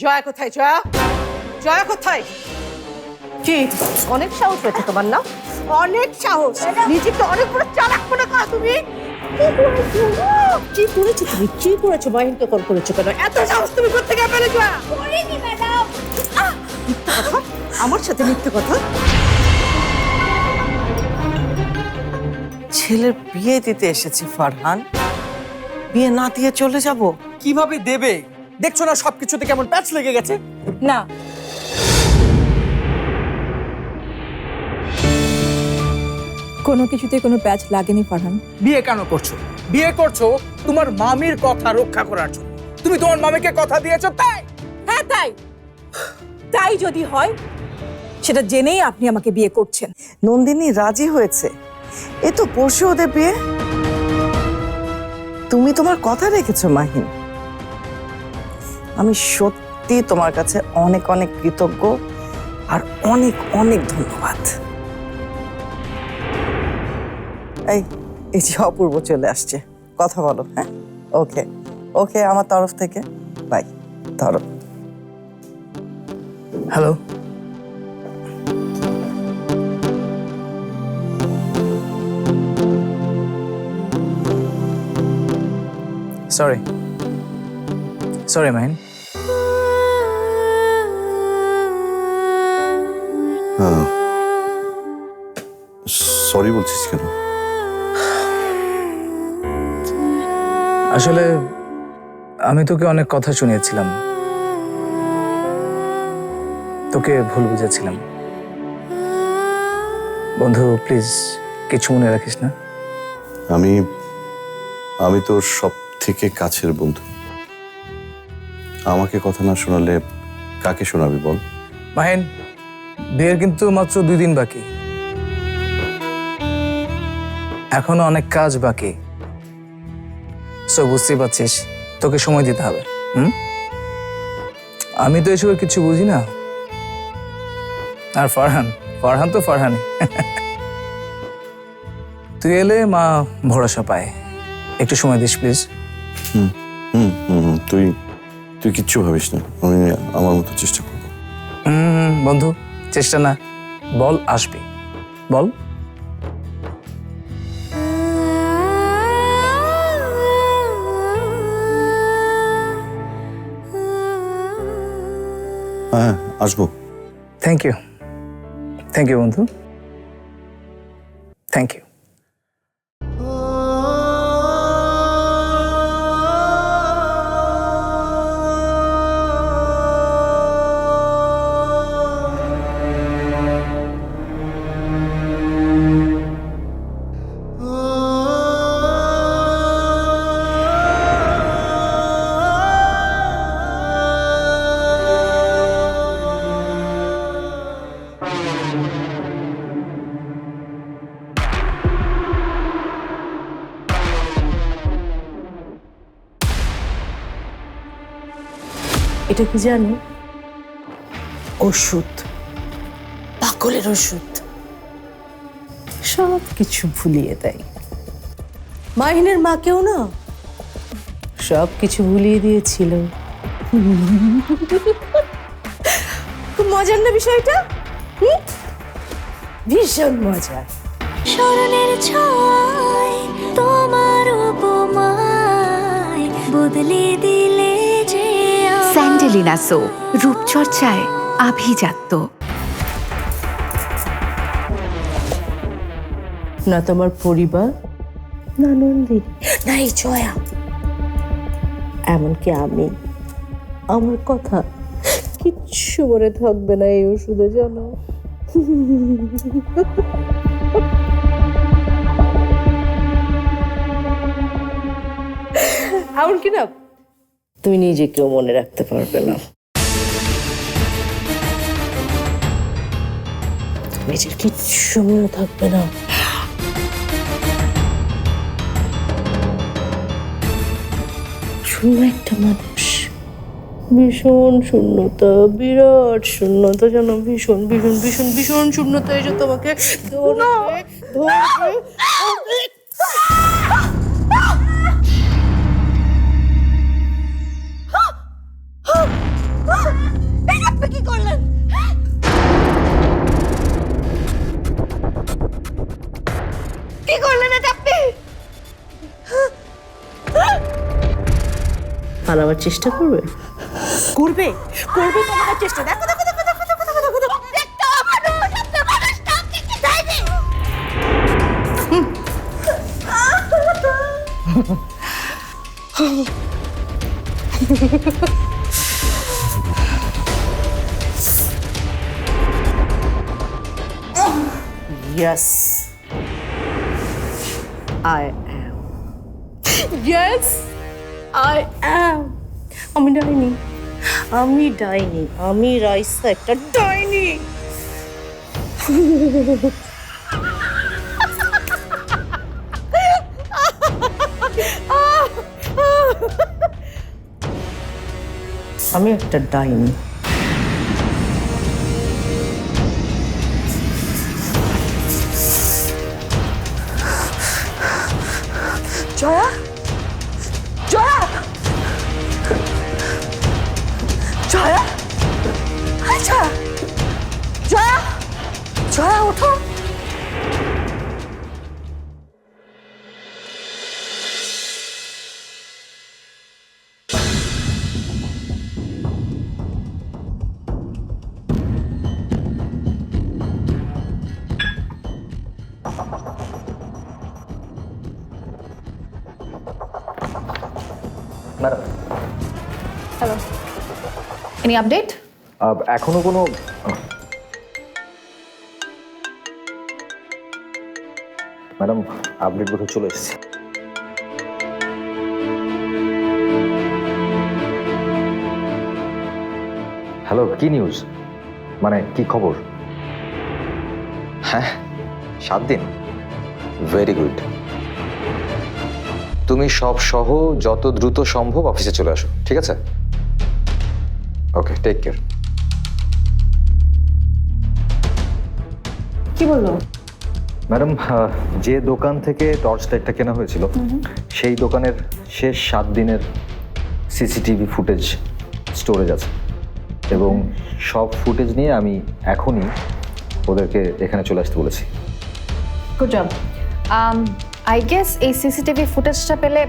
জয়া কোথায় জয়া? জয়া কোথায়? কি? অনেক সাহস হয়েছে তোমার না? অনেক সাহস। নিজেকে অনেক বড় চালাক মনে করো তুমি। কি করেছ? তুমি? কি করেছ? মাহিনকে কল করেছ কেন? এত সাহস তুমি করতে গিয়ে পেলে জয়া? আমার সাথে মিথ্যে কথা? ছেলের বিয়ে দিতে এসেছি ফারহান। বিয়ে না দিয়ে চলে যাব। কীভাবে দেবে? দেখছ না সবকিছুতে কেমন প্যাচ লেগে গেছে? না। কোনো কিছুতে কোনো প্যাচ লাগেনি ফারহান। বিয়ে কেন করছ? বিয়ে করছ তোমার মামির কথা রক্ষা করার জন্য। তুমি তোমার মামিকে কথা দিয়েছ তাই? হ্যাঁ তাই। তাই যদি হয় সেটা জেনেই আপনি আমাকে বিয়ে করছেন। নন্দিনী রাজি হয়েছে। এ তো পরশু ওদের বিয়ে। তুমি তোমার কথা রেখেছো মাহিন। আমি সত্যি তোমার কাছে অনেক অনেক কৃতজ্ঞ আর অনেক অনেক ধন্যবাদ। এই এই যে অপূর্ব চলে আসছে। কথা বলো হ্যাঁ? ওকে ওকে আমার তরফ থেকে। বাই, ধরো। Hello sorry sorry Mahin sorry বলছিস কেন? আসলে আমি তোকে অনেক কথা শুনিয়েছিলাম। তোকে ভুল বুঝেছিলাম। বন্ধু প্লিজ কিছু মনে রাখিস না? আমি আমি তোর সব থেকে কাছের বন্ধু। আমাকে কথা না শোনালে কাকে শোনাবি বল? মাহিন বিয়ের কিন্তু মাত্র দুই দিন বাকি। এখনও অনেক কাজ বাকি। সো বুঝতেই পারছিস তোকে সময় দিতে হবে হুম? আমি তো এসবের কিছু বুঝি না। আর ফারহান ফারহান তো ফারহানই। তুই এলে মা ভরসা পায়। একটু সময় দিস প্লিজ। হুম হুম হুম, তুই তুই কিচ্ছু ভাবিস না। আমি আমার মতো চেষ্টা করব। হুম বন্ধু। চেষ্টা না বল আসবে। বল। হ্যাঁ আসব। থ্যাংক ইউ থ্যাংক ইউ বন্ধু। থ্যাংক ইউ এটা কি জানো? ওষুধ। পাগলের ওষুধ। সব কিছু ভুলিয়ে দেয়। মাহিনের মাকেও না? সব কিছু ভুলিয়ে দিয়েছিল। খুব মজার না বিষয়টা? ভীষণ মজার। স্মরণের ছয় তোমার উপমায় বদলে দিলে যে স্যান্ডেলিনা সো রূপচর্চায় আভিজাত্য। না তোমার পরিবার? না নন্দিনী। না এই জয়া। এমনকি আমি। আমার কথা কিচ্ছু মনে থাকবে না এই ওষুধে জানো? এমনকি না তুমি নিজেকেও মনে রাখতে পারবে না। নিজের কিচ্ছু মনে থাকবে না। শূন্য একটা মানুষ। ভীষণ শূন্যতা বিরাট শূন্যতা যেন ভীষণ ভীষণ ভীষণ ভীষণ শূন্যতা এসে তোমাকে ধরবে ধরবে। পালাবার চেষ্টা করবে? করবে করবে তোমার চেষ্টা। দেখো দেখো দেখো দেখো দেখো দেখো দেখো দেখো। একটা মানুষ একটা মানুষটা আপনি কি চাইবে Yes. I am. Yes, I am. আমি ডাইনি। আমি ডাইনি। আমি রাইসা একটা ডাইনি। আমি একটা ডাইনি। Jaya? Jaya madam hello any update এখনও কোনো ম্যাডাম আপডেট বোধহয় চলে এসেছে হ্যালো কি নিউজ মানে কি খবর? হ্যাঁ সাত দিন। ভেরি গুড তুমি সব সহ যত দ্রুত সম্ভব অফিসে চলে আসো ঠিক আছে? ওকে টেক কেয়ার কি বলল? ম্যাডাম যে দোকান থেকে টর্চ লাইটটা কেনা হয়েছিল সেই দোকানের শেষ সাত দিনের সিসিটিভি ফুটেজ স্টোরেজ আছে। এবং সব ফুটেজ নিয়ে আমি এখনই ওদেরকে এখানে চলে আসতে বলেছি। গুড জব আই গেস এই সিসিটিভি ফুটেজটা পেলে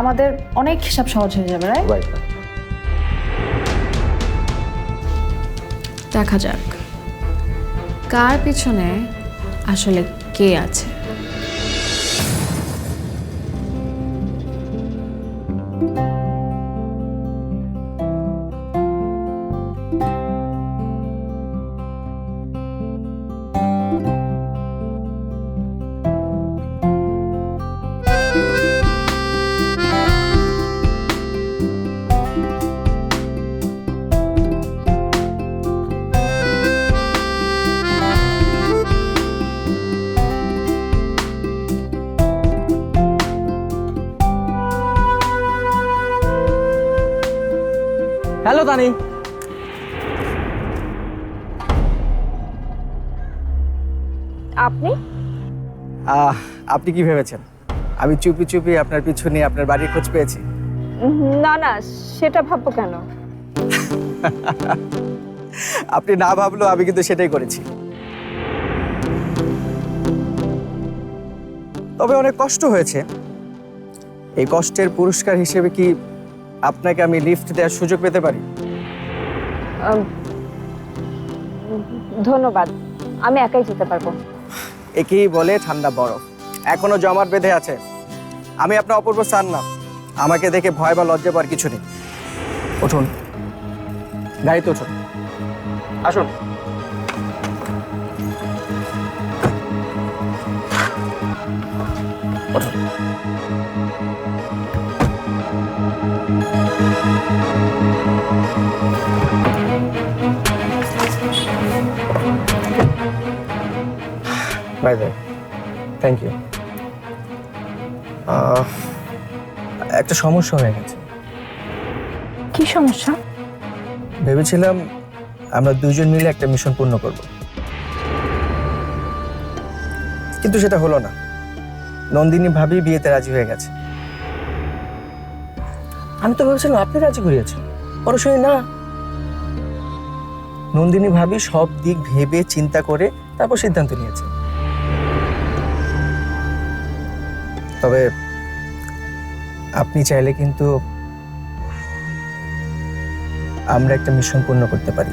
আমাদের অনেক হিসাব সহজ হয়ে যাবে রাইট রাইট দেখা যাক। কার পিছনে আসলে কে আছে? তানি আপনি? আহ, আপনি কি ভেবেছেন? আমি চুপি চুপি আপনার পিছু নিয়ে আপনার বাড়ির খোঁজ পেয়েছি। না না সেটা ভাববো কেন? আপনি না ভাবলেও আমি কিন্তু সেটাই করেছি। তবে অনেক কষ্ট হয়েছে। এই কষ্টের পুরস্কার হিসেবে কি আপনাকে আমি লিফট দেওয়ার সুযোগ পেতে পারি? ধন্যবাদ। আমি একাই যেতে পারব। একেই বলে ঠান্ডা বরফ। এখনও জমাট বেঁধে আছে। আমি আপনার অপূর্ব স্যার না। আমাকে দেখে ভয় বা লজ্জা পাওয়ার কিছু নেই। উঠুন। গাড়িতে উঠুন। আসুন। Bye bye. থ্যাংক ইউ একটা সমস্যা হয়ে গেছে। কি সমস্যা? ভেবেছিলাম আমরা দুজন মিলে একটা মিশন পূর্ণ করব। কিন্তু সেটা হলো না। নন্দিনী ভাবি বিয়েতে রাজি হয়ে গেছে। আমি তো ভেবেছিলাম আপনি রাজি করিয়েছেন। পরে শুনি না। নন্দিনী ভাবি সব দিক ভেবে চিন্তা করে তারপর সিদ্ধান্ত নিয়েছে। তবে আপনি চাইলে কিন্তু আমরা একটা মিশন পূর্ণ করতে পারি।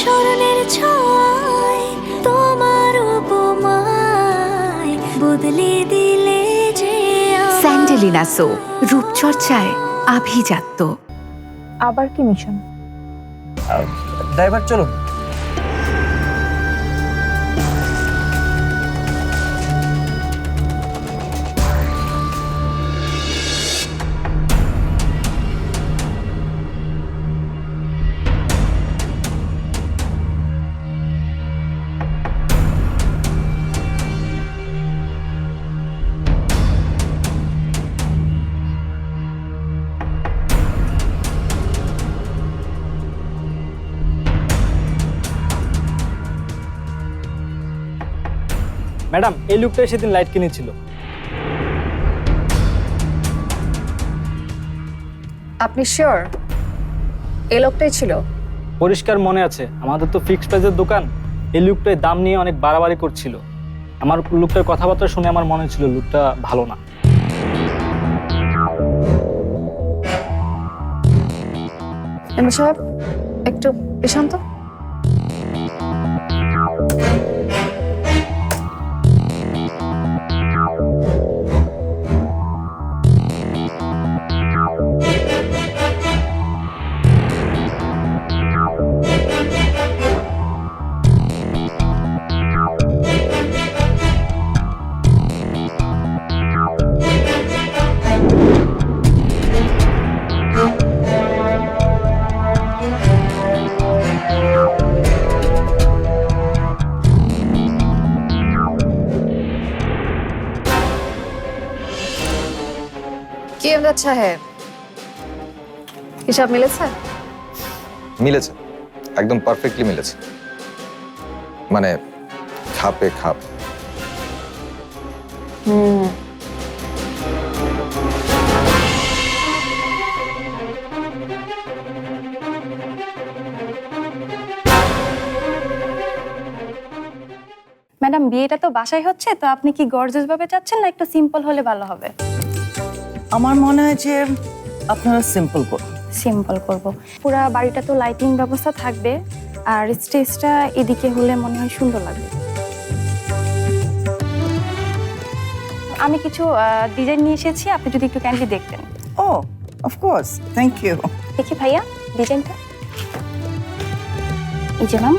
স্মরণের ছয় তোমার উপমায় বদলে দিলে যে স্যান্ডেলিনা সো রূপচর্চায় আভিজাত্য। আবার কি মিশন? ড্রাইভার চলুন। ম্যাডাম এই লুকটাই সেদিন লাইট কিনেছিল। আপনি শিওর এই লোকটাই ছিল? পরিষ্কার মনে আছে আমাদের তো ফিক্সড প্রাইসের দোকান। এই লুকটাই দাম নিয়ে অনেক বাড়াবাড়ি করছিল। আমার লুকটার কথাবার্তা শুনে আমার মনে ছিল লুকটা ভালো না। সাহেব একটু প্রশান্ত কি এমদাদ সাহেব হিসাব মিলেছে? মিলেছে একদম পারফেক্টলি মিলেছে। মানে খাপে খাপ। ম্যাডাম বিয়েটা তো বাসায় হচ্ছে তো আপনি কি গর্জেস ভাবে চাচ্ছেন না একটু সিম্পল হলে ভালো হবে? আমার মনে হয় যে আপনারা সিম্পল করুন। সিম্পল করব। পুরা বাড়িটা তো লাইটিং ব্যবস্থা থাকবে আর স্টেজটা এদিকে হলে মনে হয় সুন্দর লাগবে। আমি কিছু ডিজাইন নিয়ে এসেছি আপনি যদি একটু ক্যান্ডি দেখতেন। ও অফকোর্স থ্যাংক ইউ দেখি ভাইয়া ডিজাইনটা এই যে ম্যাম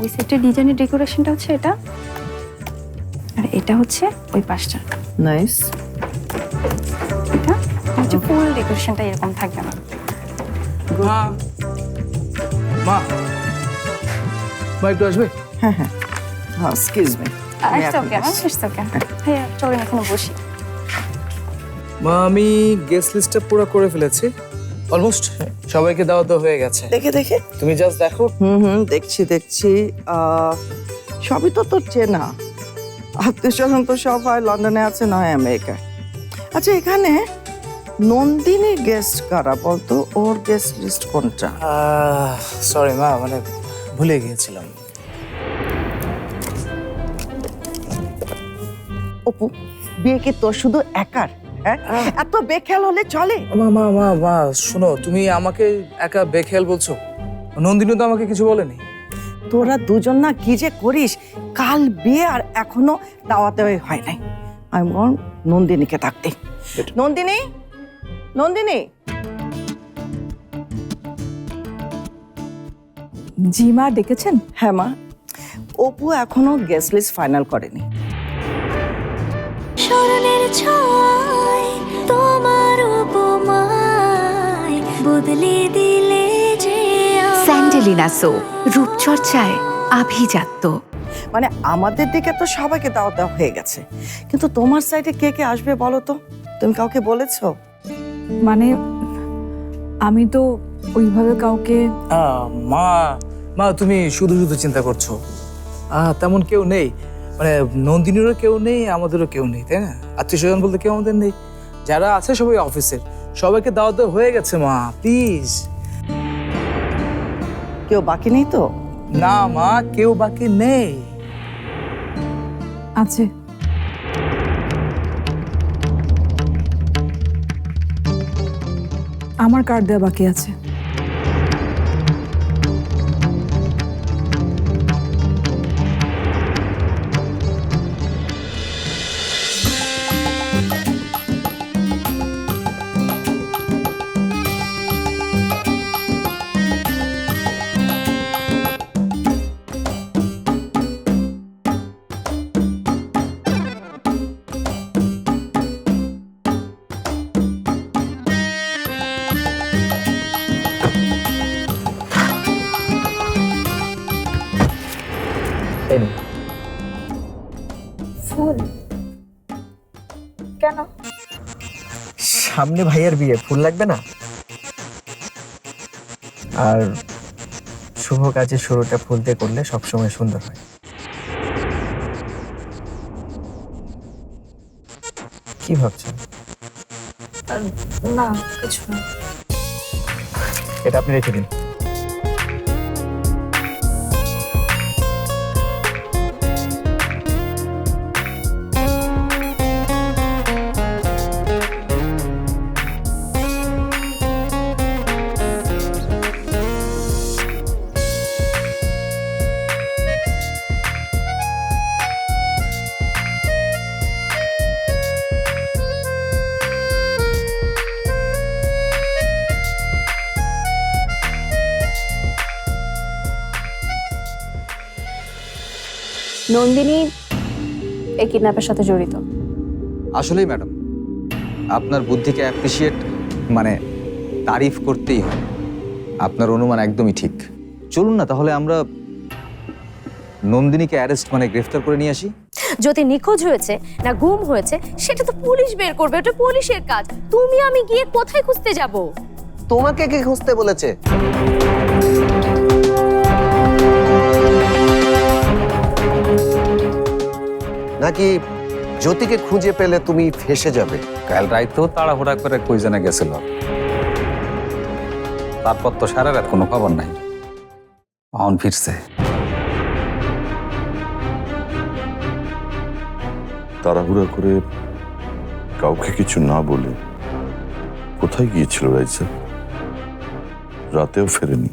ওই সেটের ডিজাইনের ডেকোরেশনটা হচ্ছে এটা। আর এটা হচ্ছে ওই পাশটা। নাইস এটা? ফুল ডেকোরেশনটা এরকম থাকবে না। মা। মা। মা একটু আসবে? হ্যাঁ হ্যাঁ। হ্যাঁ excuse me it's okay ma'am it's okay চলেন এখানে বসি। মা আমি গেস্ট লিস্টটা পুরো করে ফেলেছি। অলমোস্ট সবাইকে দেওয়া তো হয়ে গেছে। দেখে দেখে। তুমি জাস্ট দেখো। হুম হুম দেখছি দেখছি। আহ, সবই তো তোর চেনা। আত্মীয় স্বজন তো সব হয় লন্ডনে আছে না হয় আমেরিকায়। আচ্ছা এখানে নন্দিনী গেস্ট কারা বলতো? ওর গেস্ট লিস্ট কোনটা? সরি মা মানে ভুলে গিয়েছিলাম। অপু বিয়ে কি তোর শুধু একার? হ্যাঁ? এত বেখেয়াল হলে চলে। মা মা মা মা শোনো তুমি আমাকে একা বেখেয়াল বলছো? নন্দিনী তো আমাকে কিছু বলেনি। তোরা দুজন না কি যে করিস? কাল বিয়ে আর এখনও দাওয়াতে হয় নাই আমি বল নন্দিনীকে ডাকতে। নন্দিনী? নন্দিনী? জি মা ডেকেছেন? হ্যাঁ মা। অপু এখনও গেস্ট লিস্ট ফাইনাল করেনি। স্মরণের ছয় তোমার উপমায় বদলে দিলে যে। স্যান্ডেলিনা সো রূপচর্চায় আভিজাত্য। মানে আমাদের দিকে তো সবাইকে দাওয়া দেওয়া হয়ে গেছে। কিন্তু তোমার সাইডে কে কে আসবে বলো তো? তুমি কাউকে বলেছ? মানে আমি তো ওইভাবে কাউকে মা মা তুমি শুধু শুধু চিন্তা করছ। আহ, তেমন কেউ নেই। মানে নন্দিনীরও কেউ নেই আমাদেরও কেউ নেই তাই না? আত্মীয় স্বজন বলতে কেউ আমাদের নেই। যারা আছে সবাই অফিসের। সবাইকে দাওয়া দেওয়া হয়ে গেছে মা প্লিজ। কেউ বাকি নেই তো? না মা কেউ বাকি নেই। আছে। আমার কার্ড দেওয়া বাকি আছে। সামনে ভাইয়ের বিয়ে ফুল লাগবে না? আর শুভ কাজের শুরুটা ফুল দিয়ে করলে সবসময় সুন্দর হয়। কি ভাবছেন? না কিছু না। এটা আপনি রেখে দিন। নন্দিনী এই কিডন্যাপের সাথে জড়িত। আসলেই ম্যাডাম আপনার বুদ্ধিকে অ্যাপ্রিসিয়েট মানে তারিফ করতেই হয়। আপনার অনুমান একদমই ঠিক। চলুন না তাহলে আমরা নন্দিনীকে অ্যারেস্ট মানে গ্রেফতার করে নিয়ে আসি। যদি নিখোঁজ হয়েছে না গুম হয়েছে সেটা তো পুলিশ বের করবে ওটা পুলিশের কাজ। তুমি আমি গিয়ে কোথায় খুঁজতে যাব? তোমাকে কে খুঁজতে বলেছে? নাকি জ্যোতিকে খুঁজে পেলে তুমি ফেসে যাবে? কাল রাইতেও তাড়াহুড়া করে কই জানা গেছিল। তারপর তো সারা রাত কোনো খবর নাই। অন ফিরছে। তাড়াহুড়া করে কাউকে কিছু না বলে কোথায় গিয়েছিল রাইসা রাতেও ফেরেনি।